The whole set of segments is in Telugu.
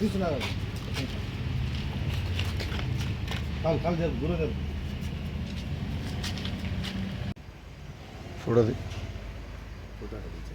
తీసుకున్నా కాలు కాలు జరుపు దూరం జరుపు చూడది నుంచి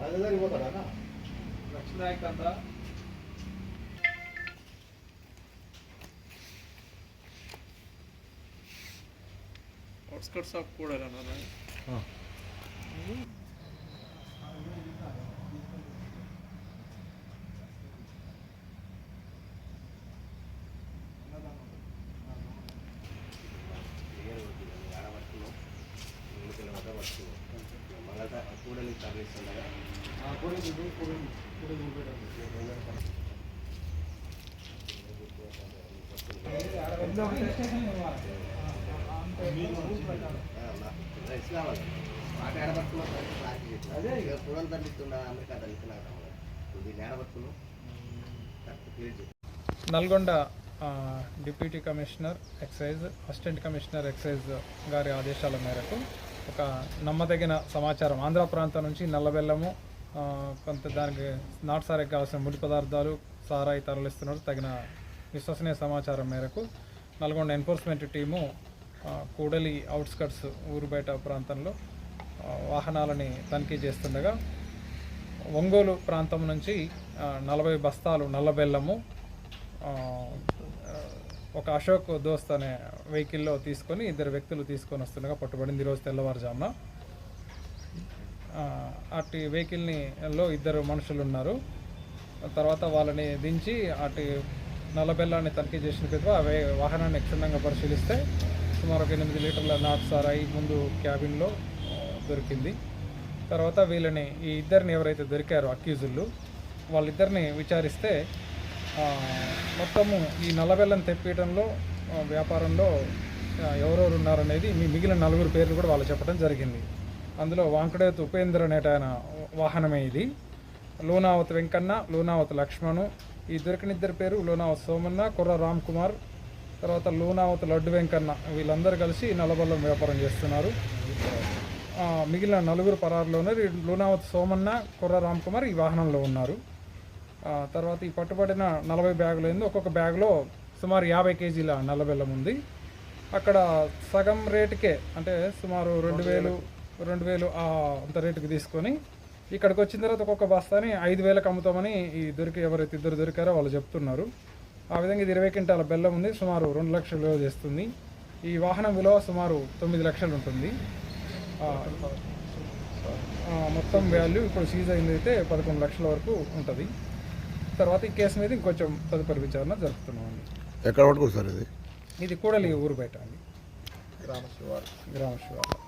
రాజధాని పోతాడా లక్ష నాయక్ అంతా outskirts of Kodalana. Huh. Mm -hmm. కూడలి తరలిస్తుండగా ఇస్లామాబాద్ మాట ఏడబట్టుకున్నా అదే ఇక కూడలు అమెరికా తరలిస్తున్నారు correct clear Nalgonda deputy commissioner excise assistant commissioner excise గారి ఆదేశాల మేరకు ఒక నమ్మదగిన సమాచారం. ఆంధ్ర ప్రాంతం నుంచి నల్లబెల్లము కొంత దానికి నాటు సారాకి కావాల్సిన ముడి పదార్థాలు సారాయి తరలిస్తున్నారు. తగిన విశ్వసనీయ సమాచారం మేరకు నల్గొండ ఎన్ఫోర్స్మెంట్ టీము కూడలి అవుట్స్కట్స్ ఊరు బయట ప్రాంతంలో వాహనాలని తనిఖీ చేస్తుండగా ఒంగోలు ప్రాంతం నుంచి నలభై బస్తాలు నల్లబెల్లము ఒక అశోక్ దోస్త్ అనే వెహికల్లో తీసుకొని ఇద్దరు వ్యక్తులు తీసుకొని వస్తుండగా పట్టుబడింది ఈరోజు తెల్లవారుజామున. అటు వెహికల్ని లో ఇద్దరు మనుషులు ఉన్నారు. తర్వాత వాళ్ళని దించి అటు నల్లబెల్లాన్ని తనిఖీ చేసిన తర్వాత ఆ వాహనాన్ని క్షుణ్ణంగా పరిశీలిస్తే సుమారు ఒక ఎనిమిది లీటర్ల నాట్ సారాయి ముందు క్యాబిన్లో దొరికింది. తర్వాత వీళ్ళని ఈ ఇద్దరిని ఎవరైతే దొరికారో అక్యూజులు వాళ్ళిద్దరిని విచారిస్తే మొత్తము ఈ నల్లబెల్లం తెప్పియడంలో వ్యాపారంలో ఎవరెవరు ఉన్నారనేది మీ మిగిలిన నలుగురు పేర్లు కూడా వాళ్ళు చెప్పడం జరిగింది. అందులో వాంకడేత్ ఉపేంద్ర అనేట ఆయన వాహనమే ఇది. లోనావత్ వెంకన్న లోనావత్ లక్ష్మణు ఈ దొరికిన పేరు లోనావత్ సోమన్న కుర్ర రామ్ కుమార్ తర్వాత లోనావత్ లడ్డు వెంకన్న. వీళ్ళందరూ కలిసి నల్లబెల్లం వ్యాపారం చేస్తున్నారు. మిగిలిన నలుగురు పరారులోనే లూనావత్ సోమన్న కుర్ర రామ్ కుమార్ ఈ వాహనంలో ఉన్నారు. తర్వాత ఈ పట్టుబడిన నలభై బ్యాగులు ఏంది? ఒక్కొక్క బ్యాగ్లో సుమారు యాభై కేజీల నల్లబెల్లం ఉంది. అక్కడ సగం రేటుకే అంటే సుమారు రెండు వేలు రెండు వేలు అంత రేటుకి తీసుకొని ఇక్కడికి వచ్చిన తర్వాత ఒక్కొక్క బస్తాని ఐదు వేలకు అమ్ముతామని ఈ దొరికి ఎవరైతే ఇద్దరు దొరికారో వాళ్ళు చెప్తున్నారు. ఆ విధంగా ఇది ఇరవై క్వింటాల బెల్లం ఉంది సుమారు రెండు లక్షలు విలువ చేస్తుంది. ఈ వాహనం విలువ సుమారు తొమ్మిది లక్షలు ఉంటుంది. మొత్తం వాల్యూ ఇప్పుడు సీజ్ అయింది అయితే పదకొండు లక్షల వరకు ఉంటుంది. తర్వాత ఈ కేసు మీద ఇంకొంచెం తదుపరి విచారణ జరుపుతున్నామండి. ఎక్కడ పట్టుకోరు సార్ ఇది? ఇది కూడలి ఊరు బయట అండి. గ్రామ శివారు గ్రామ శివారు